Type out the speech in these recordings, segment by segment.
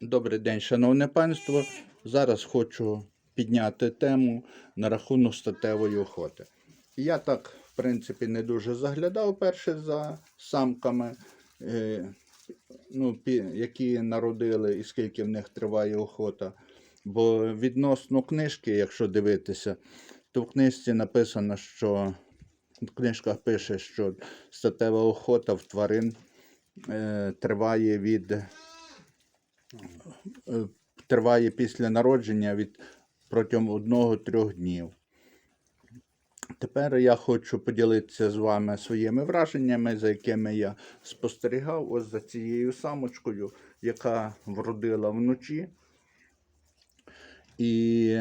Добрий день, шановне панство. Зараз хочу підняти тему на рахунок статевої охоти. Я так, в принципі, не дуже заглядав перше за самками, е, ну, які народили і скільки в них триває охота. Бо відносно книжки, якщо дивитися, то в книжці написано, що в книжках пише, що статева охота в тварин е, триває від триває після народження від протягом одного-трьох днів. Тепер я хочу поділитися з вами своїми враженнями, за якими я спостерігав ось за цією самочкою, яка вродила вночі. І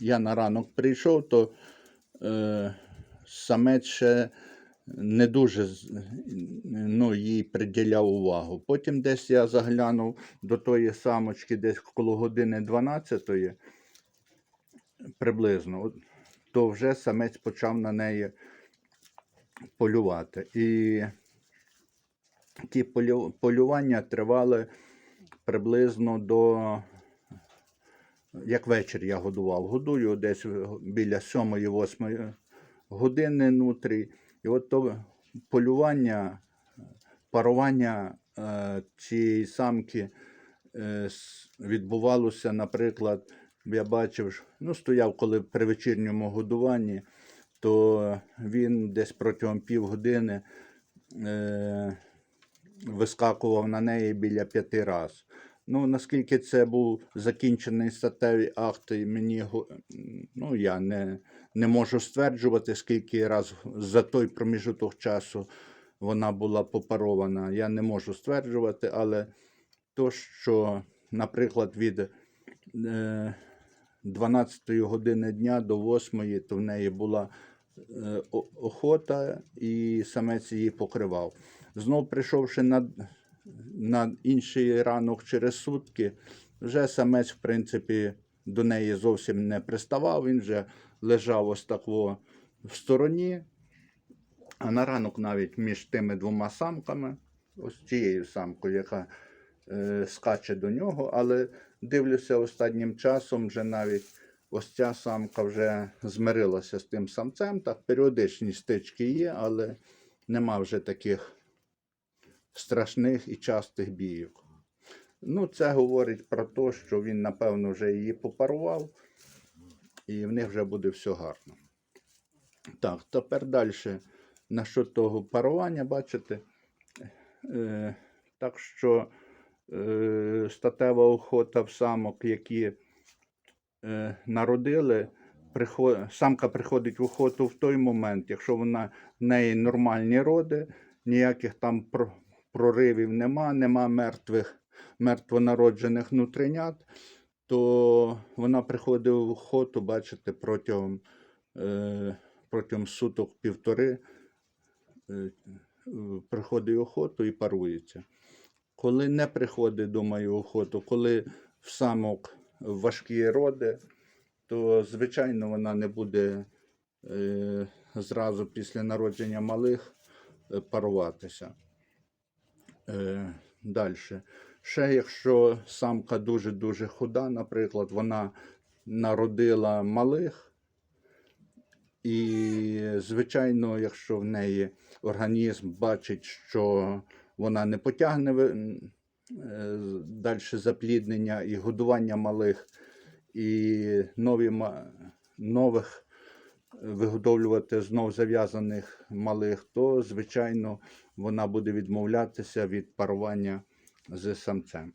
я на ранок прийшов, то е, самець ще не дуже ну, їй приділяв увагу. Потім десь я заглянув до тої самочки, десь коло години 12 приблизно, то вже самець почав на неї полювати. І ті полювання тривали приблизно до. Як вечір я годував. Годую десь біля 7-8 години нутрі. І от то полювання, парування е, цієї самки е, відбувалося, наприклад, я бачив, ну, стояв коли при вечірньому годуванні, то він десь протягом півгодини е, вискакував на неї біля п'яти разів. Ну, наскільки це був закінчений статевий акт, мені ну, я не, не можу стверджувати, скільки раз за той проміжок часу вона була попарована. Я не можу стверджувати, але то, що, наприклад, від е, 12 години дня до 8, то в неї була е, охота, і самець її покривав. Знов прийшовши на, на інший ранок через сутки, вже самець, в принципі, до неї зовсім не приставав, він вже лежав ось так в стороні. А на ранок навіть між тими двома самками, ось цією самкою, яка е, скаче до нього, але дивлюся останнім часом, вже навіть ось ця самка вже змирилася з тим самцем. Так, періодичні стички є, але нема вже таких страшних і частих бійок. Ну, це говорить про те, що він, напевно, вже її попарував, і в них вже буде все гарно. Так, тепер далі. Насчет того парування, бачите. Е, так що е, статева охота в самок, які е, народили, приход... самка приходить в охоту в той момент, якщо вона в неї нормальні роди, ніяких там проривів нема, нема мертвих, мертвонароджених нутринят, то вона приходить в охоту, бачите, протягом, е, протягом суток півтори е, приходить в охоту і парується. Коли не приходить, думаю, охоту, коли в самок важкі роди, то, звичайно, вона не буде е, зразу після народження малих е, паруватися. Е, Далі. Ще якщо самка дуже-дуже худа, наприклад, вона народила малих, і, звичайно, якщо в неї організм бачить, що вона не потягне далі запліднення і годування малих, і нові, нових вигодовлювати знов зав'язаних малих, то, звичайно, вона буде відмовлятися від парування з самцем.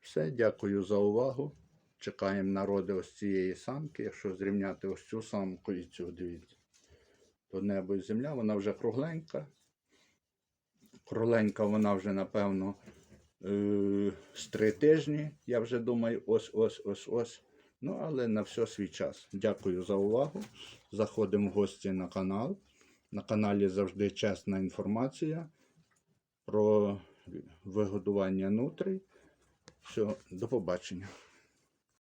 Все, дякую за увагу. Чекаємо народи ось цієї самки. Якщо зрівняти ось цю самку і цю, дивіться. То небо і земля, вона вже кругленька. Кругленька вона вже, напевно, е, з три тижні. Я вже думаю, ось, ось, ось, ось. Ну, але на все свій час. Дякую за увагу. Заходимо в гості на канал. На каналі завжди чесна інформація про вигодування нутрій. Все, до побачення.